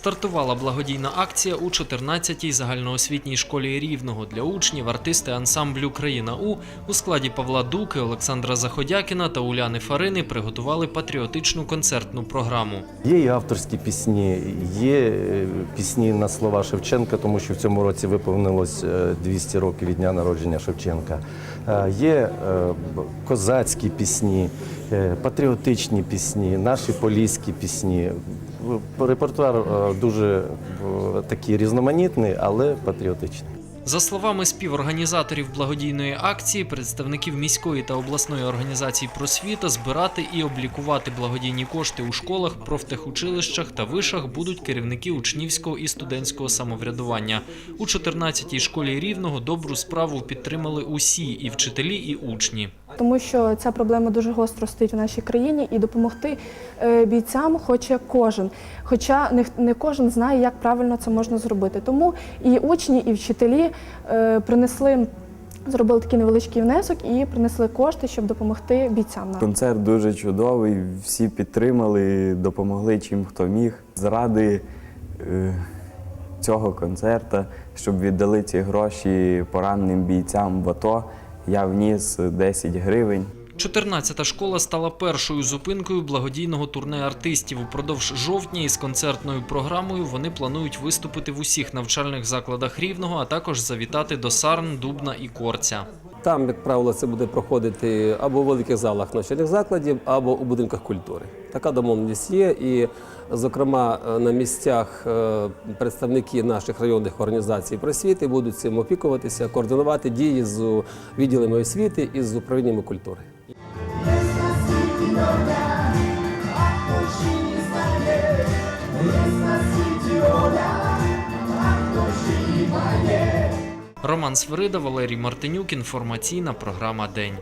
Стартувала благодійна акція у 14-й загальноосвітній школі Рівного для учнів артисти ансамблю Країна У у складі Павла Дуки, Олександра Заходякіна та Уляни Фарини приготували патріотичну концертну програму. Є і авторські пісні, є е, пісні на слова Шевченка, тому що в цьому році виповнилось е, 200 років від дня народження Шевченка. Е, Є е, козацькі пісні, е, патріотичні пісні, наші поліські пісні. Репертуар е, дуже е, такий різноманітний, але патріотичний. За словами співорганізаторів благодійної акції, представників міської та обласної організації просвіта збирати і облікувати благодійні кошти у школах, профтехучилищах та вишах будуть керівники учнівського і студентського самоврядування. У 14-й школі рівного добру справу підтримали усі і вчителі, і учні. Тому що ця проблема дуже гостро стоїть в нашій країні, і допомогти е, бійцям хоче кожен. Хоча не, кожен знає, як правильно це можна зробити. Тому і учні, і вчителі е, принесли. Зробили такий невеличкий внесок і принесли кошти, щоб допомогти бійцям. Концерт дуже чудовий, всі підтримали, допомогли чим хто міг. Заради е, цього концерту, щоб віддали ці гроші пораненим бійцям в АТО, я вніс 10 гривень. 14-та школа стала першою зупинкою благодійного турне артистів. Упродовж жовтня із концертною програмою вони планують виступити в усіх навчальних закладах рівного, а також завітати до Сарн, Дубна і Корця. Там, як правило, це буде проходити або у великих залах навчальних закладів, або у будинках культури. Така домовленість є. І, зокрема, е, на місцях е, представники наших районних організацій просвіти будуть цим опікуватися, координувати дії з відділами освіти і з управліннями культури. Роман Свирида, Валерій Мартинюк. Інформаційна програма День.